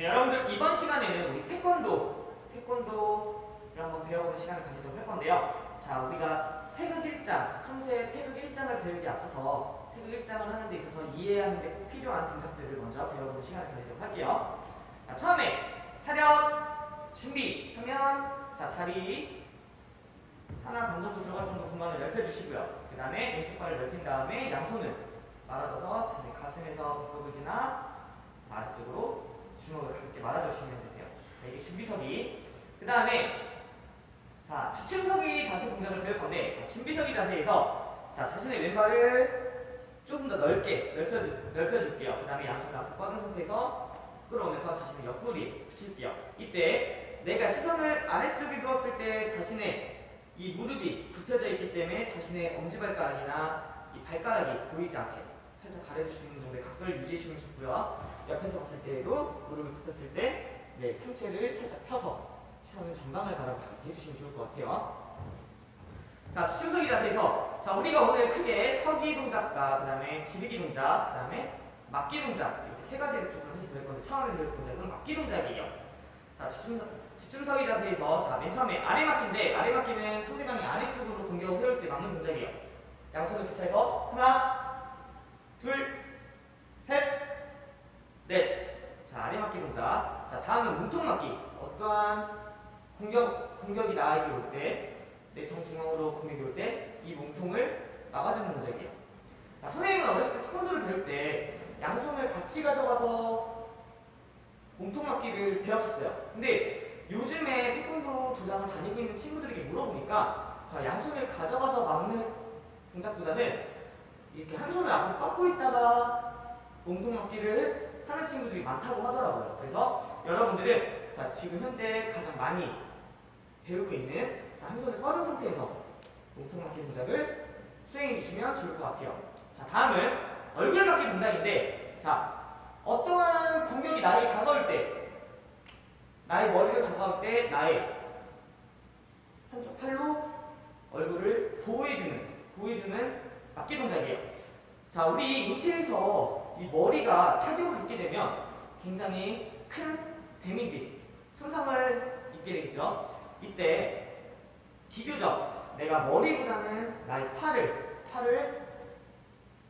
네, 여러분들 이번 시간에는 우리 태권도, 태권도를 한번 배워보는 시간을 가지도록 할 건데요. 자, 우리가 태극 1장, 틈새 태극 1장을 배우기 앞서서 태극 1장을 하는 데 있어서 이해하는 게꼭 필요한 동작들을 먼저 배워보는 시간을 가지도록 할게요. 자, 처음에 차렷, 준비 하면 자, 다리 하나 반 정도 들어갈 정도 공간을 넓혀주시고요. 그 다음에 왼쪽 발을 넓힌 다음에 양손을 말아줘서 자신의 가슴에서 벽거부지나 자, 아래쪽으로 주먹을 가볍게 말아주시면 되세요. 자, 이게 준비서기. 그 다음에 자 주춤서기 자세 동작을 배울 건데 자, 준비서기 자세에서 자 자신의 왼발을 조금 더 넓게 넓혀 넓혀줄게요. 그 다음에 양손을 앞으로 뻗은 상태에서 끌어오면서 자신의 옆구리 붙일게요. 이때 내가 시선을 아래쪽에 두었을 때 자신의 이 무릎이 굽혀져 있기 때문에 자신의 엄지발가락이나 이 발가락이 보이지 않게 살짝 있는 정도의 각도를 유지해주시면 좋고요. 옆에서 봤을 때에도 무릎을 굽혔을 때 네, 상체를 살짝 펴서 시선을 전방을 바라보게 해주시면 좋을 것 같아요. 자, 추춤서기 자세에서 자 우리가 오늘 크게 서기 동작과 그 다음에 지르기 동작, 그 다음에 막기 동작 이렇게 세 가지를 구분해서 배울 건데 처음에 배울 동작은 막기 동작이에요. 자, 주춤서, 주춤서기 자세에서 자, 맨 처음에 아래 막기인데 아래 막기는 상대방이 아래쪽으로 공격을 해올 때 막는 동작이에요. 양손을 교차해서 하나, 둘, 셋, 넷. 자, 아래 막기 동작. 자, 다음은 몸통 막기. 어떠한 공격, 공격이 나에게 올 때, 내 정중앙으로 공격이 올 때 이 몸통을 막아주는 동작이에요. 자, 선생님은 어렸을 때 태권도를 배울 때 양손을 같이 가져가서 몸통 막기를 배웠었어요. 근데 요즘에 태권도 도장을 다니고 있는 친구들에게 물어보니까 자, 양손을 가져가서 막는 동작보다는 이렇게 한 손을 앞으로 뻗고 있다가 몸통 막기를 하는 친구들이 많다고 하더라고요. 그래서 여러분들은 자, 지금 현재 가장 많이 배우고 있는 자, 한 손을 뻗은 상태에서 몸통 막기 동작을 수행해 주시면 좋을 것 같아요. 자, 다음은 얼굴 막기 동작인데 자, 어떠한 공격이 나에게 다가올 때 나의 머리를 다가올 때 나의 한쪽 팔로 얼굴을 보호해주는 보호해주는 막기 동작이에요. 자, 우리 인체에서 이 머리가 타격을 입게 되면 굉장히 큰 데미지, 손상을 입게 되겠죠. 이때 비교적 내가 머리보다는 나의 팔을 팔을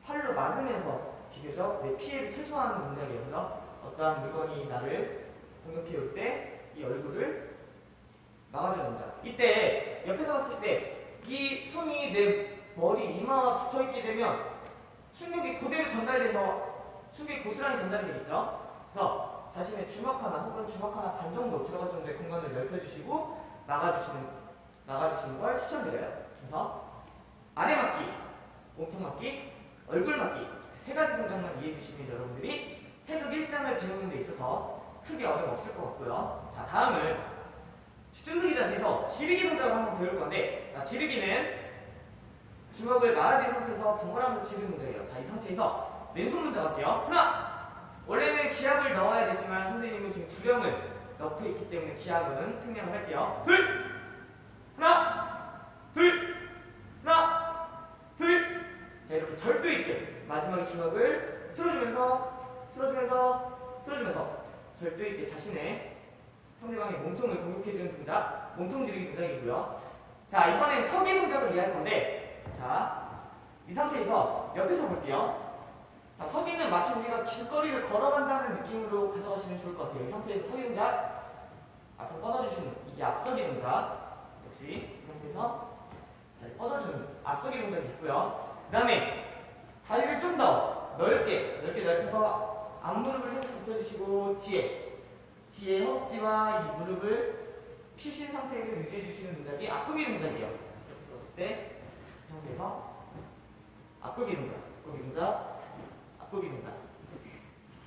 팔로 막으면서 비교적 내 피해를 최소화하는 동작이에요. 그래서 어떠한 물건이 나를 공격해 올때 이 얼굴을 막아주는 동작. 이때 옆에서 봤을 때 이 손이 내 머리 이마와 붙어 있게 되면 충격이 그대로 전달돼서 충격이 고스란히 전달이 되겠죠. 그래서 자신의 주먹 하나 혹은 주먹 하나 반 정도 들어갈 정도의 공간을 넓혀주시고 막아주시는 막아주시는 걸 추천드려요. 그래서 아래 막기, 몸통 막기, 얼굴 막기 세 가지 동작만 이해해 주시면 여러분들이 태극 1장을 배우는 데 있어서 크게 어려움 없을 것 같고요. 자 다음은 주춤수기 자세에서 지르기 동작을 한번 배울 건데 자 지르기는 주먹을 말아진 상태에서 번갈아가면서 지르는 동작이에요. 자 이 상태에서 왼손 먼저 갈게요. 하나 원래는 기압을 넣어야 되지만 선생님은 지금 두령을 넣고 있기 때문에 기압은 생략을 할게요. 둘 하나 둘 하나 둘 자 이렇게 절도 있게 마지막에 주먹을 틀어주면서 틀어주면서 틀어주면서 절도 있게 자신의 상대방의 몸통을 공격해주는 동작 몸통 지르기 동작이고요. 자 이번엔 서기 동작을 이해할 건데 자 이 상태에서 옆에서 볼게요. 자 서기는 마치 우리가 길거리를 걸어간다는 느낌으로 가져가시면 좋을 것 같아요. 이 상태에서 서기 동작 앞으로 뻗어주시는 이게 앞서기 동작 역시 이 상태에서 다리 뻗어주는 앞서기 동작이 있고요. 그 다음에 다리를 좀 더 넓게 넓게 넓혀서 앞무릎을 살짝 굽혀주시고 뒤에 뒤에 허벅지와 이 무릎을 피신 상태에서 유지해 주시는 동작이 앞구비 동작이에요. 이렇게 썼을 때 이 상태에서 앞구비 동작, 앞구비 동작, 앞구비 동작,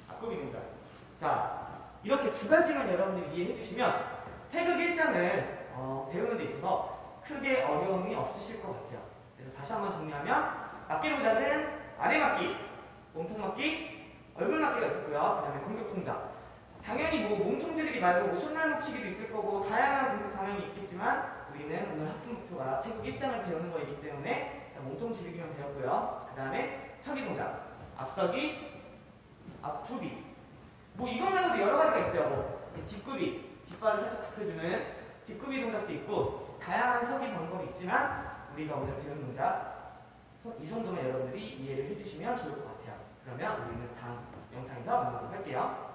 앞구비 동작. 자 이렇게 두 가지만 여러분들이 이해해 주시면 태극 1장을 어, 배우는 데 있어서 크게 어려움이 없으실 것 같아요. 그래서 다시 한번 정리하면 막기 동작은 아래 막기, 몸통 막기, 얼굴 막기가 있었고요. 그 다음에 공격 동작. 당연히 뭐 몸통 지르기 말고 뭐 손날 묵히기도 있을 거고 다양한 공격 방향이 있겠지만 우리는 오늘 학습 목표가 태극 1장을 배우는 거이기 때문에 자, 몸통 지르기만 배웠고요. 그 다음에 서기 동작, 앞서기, 앞투비, 뭐 이것만으로도 여러 가지가 있어요. 뭐 뒷굽이, 뒷발을 살짝 굽혀주는 뒷굽이 동작도 있고 다양한 서기 방법이 있지만 우리가 오늘 배운 동작 소- 이 정도만 여러분들이 이해를 해주시면 좋을 것 같아요. 그러면 우리는 다음 영상에서 만나도록 할게요.